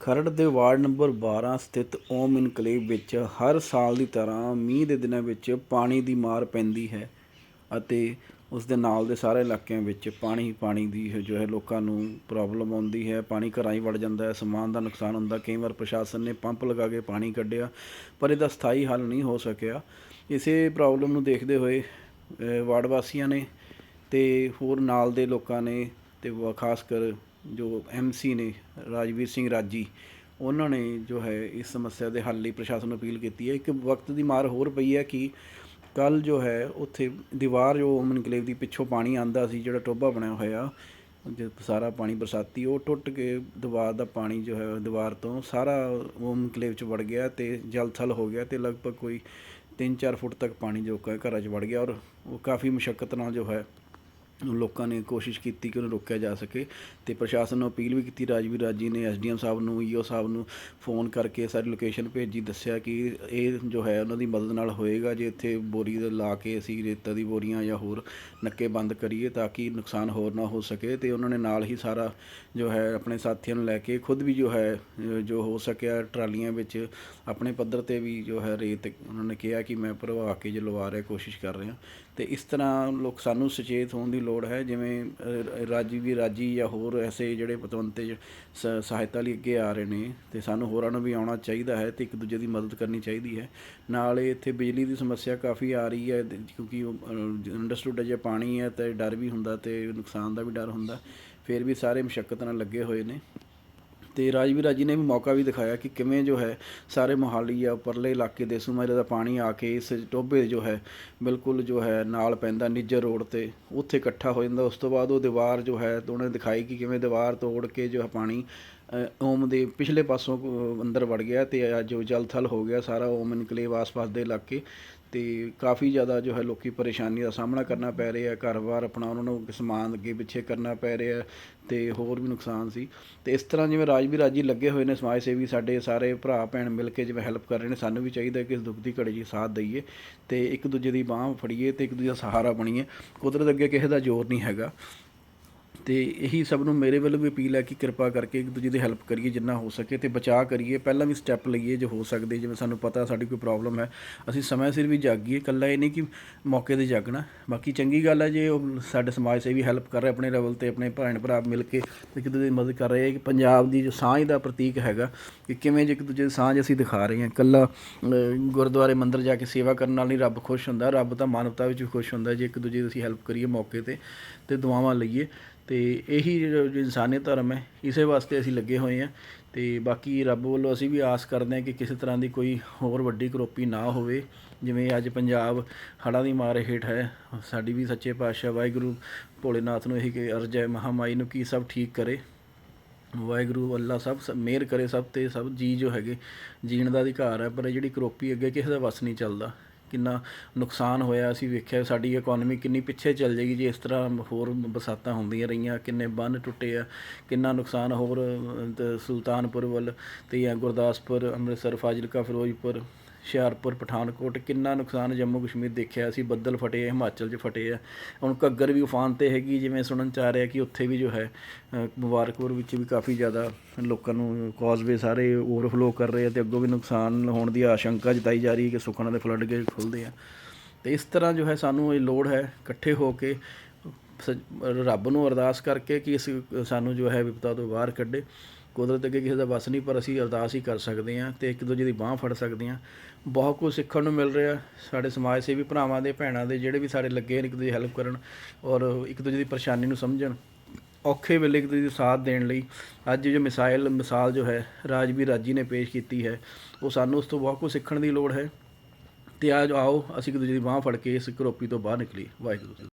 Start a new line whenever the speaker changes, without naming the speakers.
ਖਰੜ ਦੇ ward number 12 ਸਥਿਤ Om enclave ਵਿੱਚ ਹਰ ਸਾਲ ਦੀ ਤਰ੍ਹਾਂ ਮੀਂਹ ਦੇ ਦਿਨਾਂ ਵਿੱਚ ਪਾਣੀ ਦੀ ਮਾਰ ਪੈਂਦੀ ਹੈ ਅਤੇ ਉਸ ਦੇ ਨਾਲ ਦੇ ਸਾਰੇ ਇਲਾਕਿਆਂ ਵਿੱਚ ਪਾਣੀ ਪਾਣੀ ਦੀ ਜੋ ਹੈ ਲੋਕਾਂ ਨੂੰ ਪ੍ਰੋਬਲਮ ਆਉਂਦੀ ਹੈ। ਪਾਣੀ ਘਰਾਂ ਹੀ ਵੜ ਜਾਂਦਾ ਹੈ। ਸਮਾਨ ਦਾ ਨੁਕਸਾਨ ਹੁੰਦਾ ਕਈ ਵਾਰ ਪ੍ਰਸ਼ਾਸਨ ਨੇ ਪੰਪ ਲਗਾ ਕੇ ਪਾਣੀ ਕੱਢਿਆ, ਪਰ ਇਹਦਾ ਸਥਾਈ ਹੱਲ ਨਹੀਂ ਹੋ ਸਕਿਆ। ਇਸੇ ਪ੍ਰੋਬਲਮ ਨੂੰ ਦੇਖਦੇ ਹੋਏ ਵਾਰਡ ਵਾਸੀਆਂ ਨੇ ਤੇ ਹੋਰ ਨਾਲ ਦੇ ਲੋਕਾਂ ਨੇ ਤੇ ਵ- ਖਾਸ ਕਰ ਜੋ ਐਮਸੀ ਨੇ, ਰਾਜਵੀਰ ਸਿੰਘ ਰਾਜੀ, ਉਹਨਾਂ ਨੇ ਜੋ ਹੈ ਇਸ ਸਮੱਸਿਆ ਦੇ ਹੱਲ ਲਈ ਪ੍ਰਸ਼ਾਸਨ ਨੂੰ ਅਪੀਲ ਕੀਤੀ ਹੈ। ਇੱਕ ਵਕਤ ਦੀ ਮਾਰ ਹੋਰ ਪਈ ਹੈ ਕਿ ਕੱਲ ਜੋ ਹੈ ਉੱਥੇ ਦੀਵਾਰ ਜੋ ਓਮਨ ਇਨਕਲੇਵ ਦੀ ਪਿੱਛੋਂ ਪਾਣੀ ਆਂਦਾ ਸੀ, ਜਿਹੜਾ ਟੋਭਾ ਬਣਿਆ ਹੋਇਆ ਜੇ ਸਾਰਾ ਪਾਣੀ ਬਰਸਾਤੀ, ਉਹ ਟੁੱਟ ਕੇ ਦੀਵਾਰ ਦਾ ਪਾਣੀ ਜੋ ਹੈ ਦੀਵਾਰ ਤੋਂ ਸਾਰਾ ਓਮ ਇਨਕਲੇਵ ਚ ਵੜ ਗਿਆ ਤੇ ਜਲ ਥਲ ਹੋ ਗਿਆ ਤੇ ਲਗਭਗ ਕੋਈ 3-4 ਫੁੱਟ ਤੱਕ ਪਾਣੀ ਜੋ ਘਰਾਂ 'ਚ ਵੜ ਗਿਆ ਔਰ ਉਹ ਕਾਫੀ ਮੁਸ਼ਕਲ ਨਾਲ ਜੋ ਹੈ ਲੋਕਾਂ ਨੇ ਕੋਸ਼ਿਸ਼ ਕੀਤੀ ਕਿ ਉਹਨੂੰ ਰੋਕਿਆ ਜਾ ਸਕੇ ਅਤੇ ਪ੍ਰਸ਼ਾਸਨ ਨੂੰ ਅਪੀਲ ਵੀ ਕੀਤੀ, ਰਾਜਵੀਰ ਰਾਜੀ ਨੇ, ਐਸਡੀਐਮ ਸਾਹਿਬ ਨੂੰ, ਈਓ ਸਾਹਿਬ ਨੂੰ ਫੋਨ ਕਰਕੇ ਸਾਰੀ ਲੋਕੇਸ਼ਨ ਭੇਜੀ, ਦੱਸਿਆ ਕਿ ਇਹ ਜੋ ਹੈ ਉਹਨਾਂ ਦੀ ਮਦਦ ਨਾਲ ਹੋਏਗਾ, ਜੇ ਇੱਥੇ ਬੋਰੀ ਲਾ ਕੇ ਅਸੀਂ ਰੇਤਾ ਦੀ ਬੋਰੀਆਂ ਜਾਂ ਹੋਰ ਨੱਕੇ ਬੰਦ ਕਰੀਏ ਤਾਂ ਕਿ ਨੁਕਸਾਨ ਹੋਰ ਨਾ ਹੋ ਸਕੇ ਤੇ ਉਹਨਾਂ ਨੇ ਨਾਲ ਹੀ ਸਾਰਾ ਜੋ ਹੈ ਆਪਣੇ ਸਾਥੀਆਂ ਨੂੰ ਲੈ ਕੇ ਖੁਦ ਵੀ ਜੋ ਹੈ, ਜੋ ਹੋ ਸਕਿਆ ਟਰਾਲੀਆਂ ਵਿੱਚ ਆਪਣੇ ਪੱਧਰ ਤੇ ਵੀ ਜੋ ਹੈ ਰੇਤ ਉਹਨਾਂ ਨੇ ਕਿਹਾ ਕਿ ਮੈਂ ਭਰਵਾ ਕੇ ਜੋ ਲਵਾ ਰਿਹਾ, ਕੋਸ਼ਿਸ਼ ਕਰ ਰਿਹਾ ਤੇ ਇਸ ਤਰ੍ਹਾਂ ਲੋਕ ਸਾਨੂੰ ਸੁਚੇਤ ਹੋਣ ਦੀ ਲੋੜ ਹੈ, ਜਿਵੇਂ ਰਾਜੀ ਵੀ ਰਾਜੀ ਜਾਂ ਹੋਰ ਐਸੇ ਜਿਹੜੇ ਪਤਵੰਤੇ ਸਹਾਇਤਾ ਲਈ ਅੱਗੇ ਆ ਰਹੇ ਨੇ ਤੇ ਸਾਨੂੰ ਹੋਰਾਂ ਨੂੰ ਵੀ ਆਉਣਾ ਚਾਹੀਦਾ ਹੈ ਤੇ ਇੱਕ ਦੂਜੇ ਦੀ ਮਦਦ ਕਰਨੀ ਚਾਹੀਦੀ ਹੈ। ਨਾਲ ਇੱਥੇ ਬਿਜਲੀ ਦੀ ਸਮੱਸਿਆ ਕਾਫੀ ਆ ਰਹੀ ਹੈ, ਤੇ ਕਿਉਂਕਿ ਅੰਡਰਸਟੂਡ ਜੇ ਪਾਣੀ ਹੈ ਤੇ ਡਰ ਵੀ ਹੁੰਦਾ ਤੇ ਨੁਕਸਾਨ ਦਾ ਵੀ ਡਰ ਹੁੰਦਾ, ਫਿਰ ਵੀ ਸਾਰੇ ਮੁਸ਼ੱਕਤ ਨਾਲ ਲੱਗੇ ਹੋਏ ਨੇ। ਤੇ ਰਾਜਵੀਰ ਰਾਜੀ ਨੇ ਵੀ ਮੌਕਾ ਵੀ ਦਿਖਾਇਆ ਕਿ ਕਿਵੇਂ ਜੋ ਹੈ ਸਾਰੇ ਮੋਹਾਲੀ ਆ ਪਰਲੇ ਇਲਾਕੇ ਦੇ ਸੁਮਾਇਰੇ ਦਾ ਪਾਣੀ ਆ ਕੇ ਇਸ ਟੋਭੇ ਜੋ ਹੈ ਬਿਲਕੁਲ ਜੋ ਹੈ ਨਾਲ ਪੈਂਦਾ ਨਿੱਜਰ ਰੋਡ ਤੇ, ਉੱਥੇ ਇਕੱਠਾ ਹੋ ਜਾਂਦਾ। ਉਸ ਤੋਂ ਬਾਅਦ ਉਹ ਦੀਵਾਰ ਜੋ ਹੈ, ਉਹਨੇ ਦਿਖਾਈ ਕਿ ਕਿਵੇਂ ਦੀਵਾਰ ਤੋੜ ਕੇ ਜੋ ਹੈ ਪਾਣੀ ਓਮ ਦੇ ਪਿਛਲੇ ਪਾਸੋਂ ਅੰਦਰ ਵੜ ਗਿਆ ਤੇ ਅੱਜ ਜੋ ਜਲ ਥਲ ਹੋ ਗਿਆ ਸਾਰਾ ਓਮ ਇਨਕਲੇਵ ਆਸ-ਪਾਸ ਦੇ ਇਲਾਕੇ। ਤੇ ਕਾਫੀ ਜ਼ਿਆਦਾ ਜੋ ਹੈ ਲੋਕੀ ਪਰੇਸ਼ਾਨੀ ਦਾ ਸਾਹਮਣਾ ਕਰਨਾ ਪੈ ਰਿਹਾ, ਘਰ-ਬਾਰ ਆਪਣਾ ਉਹਨਾਂ ਨੂੰ ਸਮਾਨ ਅੱਗੇ ਪਿੱਛੇ ਕਰਨਾ ਪੈ ਰਿਹਾ ਤੇ ਹੋਰ ਵੀ ਨੁਕਸਾਨ ਸੀ। ਤੇ ਇਸ ਤਰ੍ਹਾਂ ਜਿਵੇਂ ਰਾਜਵੀਰ ਰਾਜੀ ਲੱਗੇ ਹੋਏ ਨੇ, ਸਮਾਜ ਸੇਵੀ ਸਾਡੇ ਸਾਰੇ ਭਰਾ, ਭੈਣ ਮਿਲ ਕੇ ਜਿਵੇਂ ਹੈਲਪ ਕਰ ਰਹੇ ਨੇ, ਸਾਨੂੰ ਵੀ ਚਾਹੀਦਾ ਕਿ ਇਸ ਦੁੱਖ ਦੀ ਘੜੀ 'ਚ ਸਾਥ ਦਈਏ ਤੇ ਇੱਕ ਦੂਜੇ ਦੀ ਬਾਹ ਫੜੀਏ ਤੇ ਇੱਕ ਦੂਜੇ ਦਾ ਸਹਾਰਾ ਬਣੀਏ। ਕੁਦਰਤ ਅੱਗੇ ਕਿਸੇ ਦਾ ਜ਼ੋਰ ਨਹੀਂ ਹੈਗਾ। ਅਤੇ ਇਹੀ ਸਭ ਨੂੰ ਮੇਰੇ ਵੱਲੋਂ ਵੀ ਅਪੀਲ ਹੈ ਕਿ ਕਿਰਪਾ ਕਰਕੇ ਇੱਕ ਦੂਜੇ ਦੀ ਹੈਲਪ ਕਰੀਏ ਜਿੰਨਾ ਹੋ ਸਕੇ ਅਤੇ ਬਚਾਅ ਕਰੀਏ, ਪਹਿਲਾਂ ਵੀ ਸਟੈਪ ਲਈਏ ਜੇ ਹੋ ਸਕਦੇ, ਜਿਵੇਂ ਸਾਨੂੰ ਪਤਾ ਸਾਡੀ ਕੋਈ ਪ੍ਰੋਬਲਮ ਹੈ, ਅਸੀਂ ਸਮੇਂ ਸਿਰ ਵੀ ਜਾਗੀਏ, ਇਕੱਲਾ ਇਹ ਨਹੀਂ ਕਿ ਮੌਕੇ ਤੇ ਜਾਗਣਾ। ਬਾਕੀ ਚੰਗੀ ਗੱਲ ਹੈ ਜੇ ਉਹ ਸਾਡੇ ਸਮਾਜ ਸੇਵੀ ਹੈਲਪ ਕਰ ਰਹੇ, ਆਪਣੇ ਲੈਵਲ ਤੇ ਆਪਣੇ ਭੈਣ ਭਰਾ ਮਿਲ ਕੇ ਇੱਕ ਦੂਜੇ ਦੀ ਮਦਦ ਕਰ ਰਹੇ ਹੈ ਕਿ ਪੰਜਾਬ ਦੀ ਜੋ ਸਾਂਝ ਦਾ ਪ੍ਰਤੀਕ ਹੈਗਾ, ਕਿ ਕਿਵੇਂ ਜੇ ਇੱਕ ਦੂਜੇ ਦੀ ਸਾਂਝ ਅਸੀਂ ਦਿਖਾ ਰਹੇ ਹਾਂ। ਇਕੱਲਾ ਗੁਰਦੁਆਰੇ ਮੰਦਿਰ ਜਾ ਕੇ ਸੇਵਾ ਕਰਨ ਨਾਲ ਨਹੀਂ ਰੱਬ ਖੁਸ਼ ਹੁੰਦਾ, ਰੱਬ ਤਾਂ ਮਾਨਵਤਾ ਵਿੱਚ ਵੀ ਖੁਸ਼ ਹੁੰਦਾ, ਜੇ ਇੱਕ ਦੂਜੇ ਦੀ ਅਸੀਂ ਹੈਲਪ ਕਰੀਏ ਮੌਕੇ ਤੇ ਤੇ ਦੁਆਵਾਂ ਲਈਏ ਅਤੇ ਇਹੀ ਜੋ ਇਨਸਾਨੀਅਤ ਧਰਮ ਹੈ, ਇਸੇ ਵਾਸਤੇ ਅਸੀਂ ਲੱਗੇ ਹੋਏ ਹਾਂ ਅਤੇ ਬਾਕੀ ਰੱਬ ਵੱਲੋਂ ਅਸੀਂ ਵੀ ਆਸ ਕਰਦੇ ਹਾਂ ਕਿ ਕਿਸੇ ਤਰ੍ਹਾਂ ਦੀ ਕੋਈ ਹੋਰ ਵੱਡੀ ਕਰੋਪੀ ਨਾ ਹੋਵੇ। ਜਿਵੇਂ ਅੱਜ ਪੰਜਾਬ ਹੜ੍ਹਾਂ ਦੀ ਮਾਰ ਹੇਠ ਹੈ, ਸਾਡੀ ਵੀ ਸੱਚੇ ਪਾਤਸ਼ਾਹ ਵਾਹਿਗੁਰੂ ਭੋਲੇਨਾਥ ਨੂੰ ਇਹੀ ਕਿ ਅਰਜ਼ ਹੈ ਮਹਾਮਾਈ ਨੂੰ ਕੀ ਸਭ ਠੀਕ ਕਰੇ। ਵਾਹਿਗੁਰੂ ਅੱਲਾ ਸਭ ਸ- ਮਿਹਰ ਕਰੇ ਸਭ ਤੇ ਸਭ ਜੀ ਜੋ ਹੈਗੇ, ਜੀਣ ਦਾ ਅਧਿਕਾਰ ਹੈ, ਪਰ ਇਹ ਜਿਹੜੀ ਕਰੋਪੀ ਅੱਗੇ ਕਿਸੇ ਦਾ ਵਸ ਨਹੀਂ ਚੱਲਦਾ। ਕਿੰਨਾ ਨੁਕਸਾਨ ਹੋਇਆ, ਅਸੀਂ ਵੇਖਿਆ ਸਾਡੀ ਇਕਨੋਮੀ ਕਿੰਨੀ ਪਿੱਛੇ ਚੱਲ ਜਾਏਗੀ ਜੇ ਇਸ ਤਰ੍ਹਾਂ ਹੋਰ ਬਰਸਾਤਾਂ ਹੁੰਦੀਆਂ ਰਹੀਆਂ, ਕਿੰਨੇ ਬੰਨ ਟੁੱਟੇ ਆ, ਕਿੰਨਾ ਨੁਕਸਾਨ ਹੋਰ ਸੁਲਤਾਨਪੁਰ ਵੱਲ ਤੇ ਜਾਂ ਗੁਰਦਾਸਪੁਰ, ਅੰਮ੍ਰਿਤਸਰ, ਫਾਜ਼ਿਲਕਾ, ਫਿਰੋਜ਼ਪੁਰ ਹੁਸ਼ਿਆਰਪੁਰ, ਪਠਾਨਕੋਟ, ਕਿੰਨਾ ਨੁਕਸਾਨ ਜੰਮੂ ਕਸ਼ਮੀਰ ਦੇਖਿਆ ਅਸੀਂ ਬੱਦਲ ਫਟੇ, ਹਿਮਾਚਲ 'ਚ ਫਟੇ ਆ। ਹੁਣ ਘੱਗਰ ਵੀ ਉਫਾਨ ਤੇ ਹੈਗੀ, ਜਿਵੇਂ ਸੁਣਨ ਚ ਆ ਰਿਹਾ ਕਿ ਉੱਥੇ ਵੀ ਜੋ ਹੈ ਮੁਬਾਰਕਪੁਰ ਵਿੱਚ ਵੀ ਕਾਫੀ ਜ਼ਿਆਦਾ ਲੋਕਾਂ ਨੂੰ ਕੌਜ਼ਵੇ ਸਾਰੇ ਓਵਰਫਲੋ ਕਰ ਰਹੇ ਆ ਤੇ ਅੱਗੋਂ ਵੀ ਨੁਕਸਾਨ ਹੋਣ ਦੀ ਆਸ਼ੰਕਾ ਜਤਾਈ ਜਾ ਰਹੀ ਹੈ ਕਿ ਸੁਖਨਾ ਦੇ ਫਲੱਡ ਗੇਟ ਖੁੱਲਦੇ ਆ। ਤੇ ਇਸ ਤਰ੍ਹਾਂ ਜੋ ਹੈ, ਸਾਨੂੰ ਇਹ ਲੋੜ ਹੈ ਇਕੱਠੇ ਹੋ ਕੇ ਸ- ਰੱਬ ਨੂੰ ਅਰਦਾਸ ਕਰਕੇ ਕਿ ਇਸ ਸਾਨੂੰ ਜੋ ਹੈ, ਵਿਪਤਾ ਤੋਂ ਬਾਹਰ ਕੱਢੇ। ਕੁਦਰਤ ਅੱਗੇ ਕਿਸੇ ਦਾ ਵਸ ਨਹੀਂ, ਪਰ ਅਸੀਂ ਅਰਦਾਸ ਹੀ ਕਰ ਸਕਦੇ ਹਾਂ ਤੇ ਇੱਕ ਦੂਜੇ ਦੀ ਬਾਹ ਫੜ ਸਕਦੇ ਹਾਂ। ਬਹੁਤ ਕੁਝ ਸਿੱਖਣ ਨੂੰ ਮਿਲ ਰਿਹਾ ਸਾਡੇ ਸਮਾਜ ਸੇਵੀ ਭਰਾਵਾਂ ਦੇ, ਭੈਣਾਂ ਦੇ, ਜਿਹੜੇ ਵੀ ਸਾਡੇ ਲੱਗੇ ਨੇ ਇੱਕ ਦੂਜੇ ਦੀ ਹੈਲਪ ਕਰਨ ਔਰ ਇੱਕ ਦੂਜੇ ਦੀ ਪਰੇਸ਼ਾਨੀ ਨੂੰ ਸਮਝਣ। ਔਖੇ ਵੇਲੇ ਇੱਕ ਦੂਜੇ ਦਾ ਸਾਥ ਦੇਣ ਲਈ ਅੱਜ ਜੋ ਮਿਸਾਈਲ ਮਿਸਾਲ ਜੋ ਹੈ, ਰਾਜਵੀਰ ਰਾਜੀ ਨੇ ਪੇਸ਼ ਕੀਤੀ ਹੈ, ਉਹ ਸਾਨੂੰ ਉਸ ਤੋਂ ਬਹੁਤ ਕੁਝ ਸਿੱਖਣ ਦੀ ਲੋੜ ਹੈ। ਤੇ ਅੱਜ ਆਓ, ਅਸੀਂ ਇੱਕ ਦੂਜੇ ਦੀ ਬਾਹ ਫੜ ਕੇ ਇਸ ਕਰੋਪੀ ਤੋਂ ਬਾਹਰ ਨਿਕਲੀਏ। ਵਾਹਿਗੁਰੂ ਜੀ